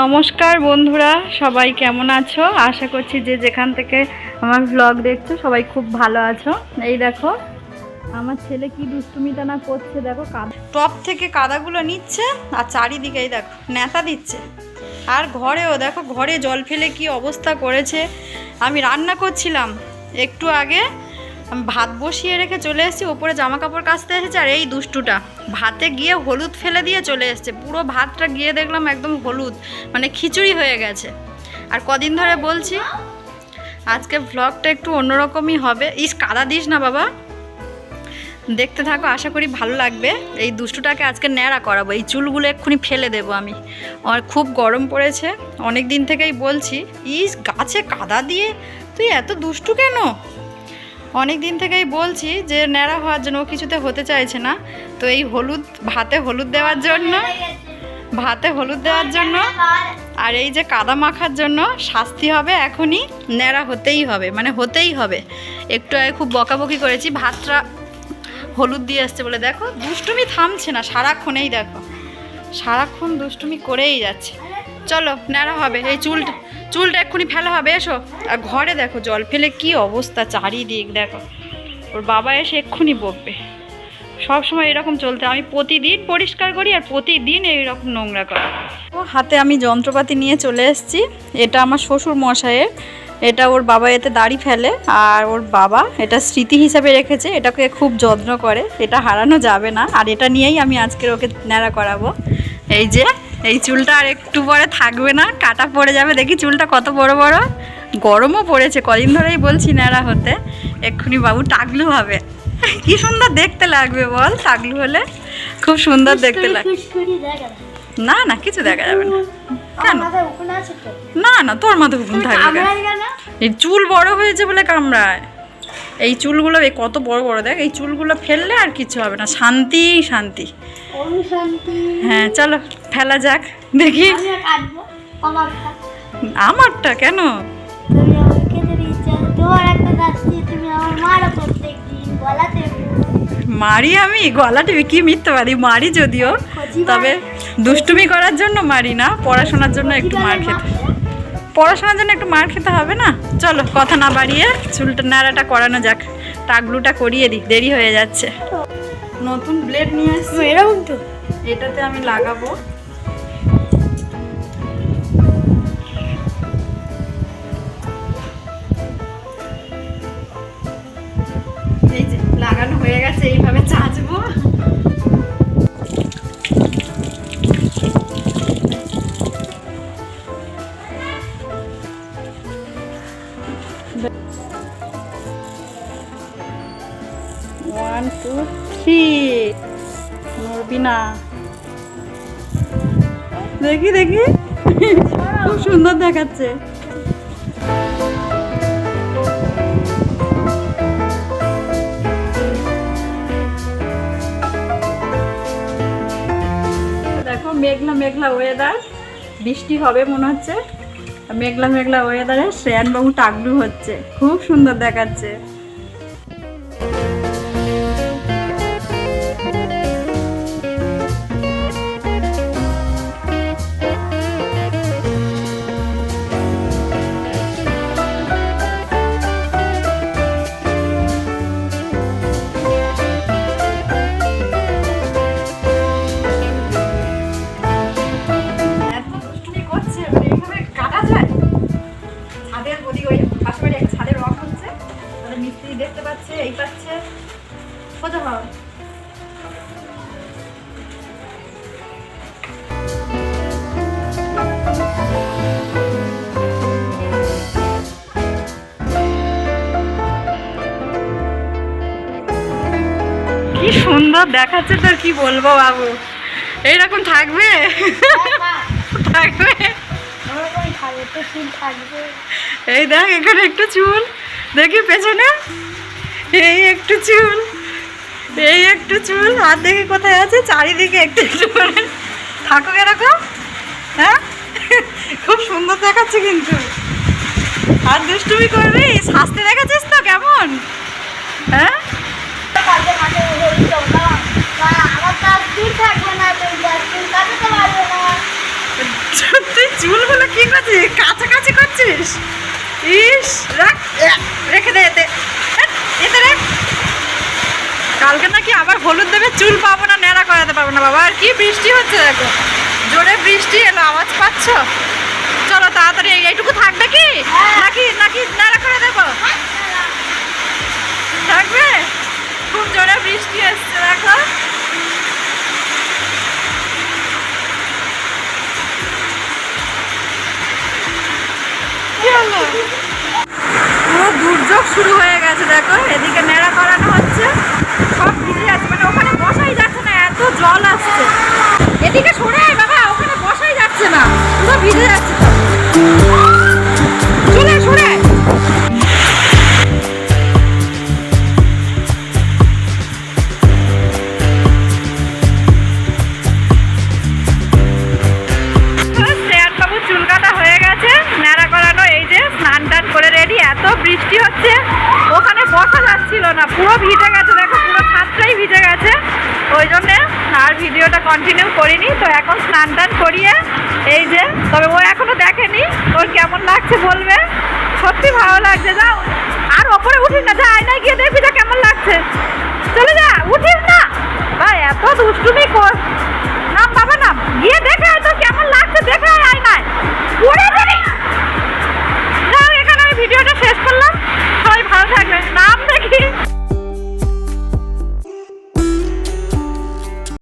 নমস্কার বন্ধুরা, সবাই কেমন আছো? আশা করছি যে যেখান থেকে আমার ভ্লগ দেখছ, সবাই খুব ভালো আছো। এই দেখো, আমার ছেলে কি দুষ্টুমিটা না করছে, দেখো টপ থেকে কাদাগুলো নিচ্ছে, আর চারিদিকে এই দেখো, নেতা দিচ্ছে। আর ঘরেও দেখো, ঘরে জল ফেলে কি অবস্থা করেছে। আমি রান্না করছিলাম, একটু আগে আমি ভাত বসিয়ে রেখে চলে এসেছি, ওপরে জামা কাপড় কাচতে এসেছে আর এই দুষ্টুটা। ভাতে গিয়ে হলুদ ফেলে দিয়ে চলে এসেছে। পুরো ভাতটা গিয়ে দেখলাম একদম হলুদ মানে খিচুড়ি হয়ে গেছে। আর কদিন ধরে বলছি, আজকে ভ্লগটা একটু অন্যরকমই হবে। ইস, কাদা দিস না বাবা। দেখতে থাকো, আশা করি ভালো লাগবে। এই দুষ্টুটাকে আজকে ন্যাড়া করাবো। এই চুলগুলো এক্ষুনি ফেলে দেবো আমি। আর খুব গরম পড়েছে। অনেক দিন থেকেই বলছি, ইস, গাছে কাদা দিয়ে তুই এত দুষ্টু কেন? অনেক দিন থেকেই বলছি যে ন্যাড়া হওয়ার জন্য ও কিছুতে হতে চাইছে না। তো এই হলুদ, ভাতে হলুদ দেওয়ার জন্য, ভাতে হলুদ দেওয়ার জন্য আর এই যে কাদা মাখার জন্য শাস্তি হবে এখনই। ন্যাড়া হতেই হবে মানে হতেই হবে। একটু আগে খুব বকাবকি করেছি, ভাতটা হলুদ দিয়ে আসছে বলে। দেখো, দুষ্টুমি থামছে না সারাক্ষণেই দেখো। সারাক্ষণ দুষ্টুমি করেই যাচ্ছে। চলো, ন্যাড়া হবে, এই চুলটা চুলটা এক্ষুনি ফেলা হবে, এসো। আর ঘরে দেখো, জল ফেলে কি অবস্থা চারিদিক, দেখো। ওর বাবা এসে এক্ষুনি বকবে। সব সময় এরকম চলতে, আমি প্রতিদিন পরিষ্কার করি আর প্রতিদিন এইরকম নোংরা করি। ও, হাতে আমি যন্ত্রপাতি নিয়ে চলে এসেছি। এটা আমার শ্বশুর মশাইয়ের। এটা ওর বাবা এতে দাড়ি ফেলে আর ওর বাবা এটা স্মৃতি হিসাবে রেখেছে, এটাকে খুব যত্ন করে। এটা হারানো যাবে না। আর এটা নিয়েই আমি আজকের ওকে ন্যাড়া করাবো। এই যে এই চুলটা আর একটু পরে থাকবে না কাটা পড়ে যাবে। দেখি চুলটা কত বড় বড়। গরমও পড়েছে কদিন ধরেই বলছি ন্যাড়া হতে। এক্ষুনি বাবু টাকলু হবে। কি সুন্দর দেখতে লাগবে বল টাকলু হলে। খুব সুন্দর দেখতে লাগবে না না কিছু দেখা যাবে না। কেন? না না তোর মাথা উকুন থাকবে এই চুল বড় হয়েছে বলে কামড়ায়। এই চুলগুলো এই কত বড় বড় দেখ এই চুলগুলো ফেললে আর কিছু হবে না। শান্তি শান্তি। হ্যাঁ চলো ফেলা যাক দেখি। আমারটা। কেন? মারি আমি? গলা টিভি কি মিথ্যে পারি মারি যদিও। তবে দুষ্টুমি করার জন্য মারি না পড়াশোনার জন্য একটু মার খেতে। পড়াশোনার জন্য একটু মার খেতে হবে না? চলো কথা না বাড়িয়ে চুলটা নাড়াটা করানো যাক। টাকলুটা করিয়ে দিই দেরি হয়ে যাচ্ছে। নতুন ব্লেড নিয়ে আসছি। এরকম তো? এটাতে আমি লাগাবো। এই যে লাগানো হয়ে গেছে এইভাবে চাচবো। ওয়ান টু থ্রি নড়বি না দেখি দেখি। খুব সুন্দর দেখাচ্ছে। দেখো, মেঘলা মেঘলা ওয়েদার বৃষ্টি হবে মনে হচ্ছে। মেঘলা মেঘলা ওয়েদারে শ্রেয়ানবাবু টাকলু হচ্ছে। খুব সুন্দর দেখাচ্ছে। কি সুন্দর দেখাচ্ছে তোর, কি বলব বাবু? এইরকম থাকবে? থাকবে? এই দেখ, এখানে একটু চুল। দেখি পেছনে। এই একটু চুল। এই একটু চুল। আর দেখি কোথায় আছে? চারিদিকে একটু করে থাকুক এরকম হ্যাঁ? খুব সুন্দর দেখাচ্ছে কিন্তু। আর দুষ্টুমি করবি? শাস্তি দেখাচ্ছিস তো, কেমন? হ্যাঁ? তুই চুলগুলো কি করছিস? কাছাকাছি করছিস? ইস রাখ রেখে দে এতে। এতে রেখ। কালকে নাকি আবার হলুদ দেবে চুল পাবো না ন্যাড়া করাতে পারব না বাবা। আর কি বৃষ্টি হচ্ছে দেখো। জোরে বৃষ্টি এলো আওয়াজ পাচ্ছ? চলো তাড়াতাড়ি এইটুকু থাকবে কি? নাকি নাকি ন্যাড়া করে দেবো? থাকবে? খুব জোরে বৃষ্টি এসছে দেখো। দেখো এদিকে নেড়া করানো হচ্ছে। সব ভিজে যাচ্ছে মানে ওখানে বসাই যাচ্ছে না, এত জল আসছে। এদিকে সরে বাবা, ওখানে বসাই যাচ্ছে না, পুরো ভিজে যাচ্ছে সরে এত বৃষ্টি হচ্ছে। দেখা যাচ্ছিল না, পুরো ভিজে গেছে, দেখো, পুরো ছাদটাই ভিজে গেছে। ওই জন্যে আর ভিডিওটা কন্টিনিউ করিনি, তো এখন স্নান টান করিয়ে এই যে, তবে ও এখনও দেখেনি, ওর কেমন লাগছে বলবে? সত্যি ভালো লাগছে, যাও। আর ওপরে উঠিস না, যা আয়নায় গিয়ে দেখবি যা কেমন লাগছে। চলে যা, উঠিস না। ভাই, এত দুষ্টুমি কর নাম বাবা নাম, গিয়ে দেখ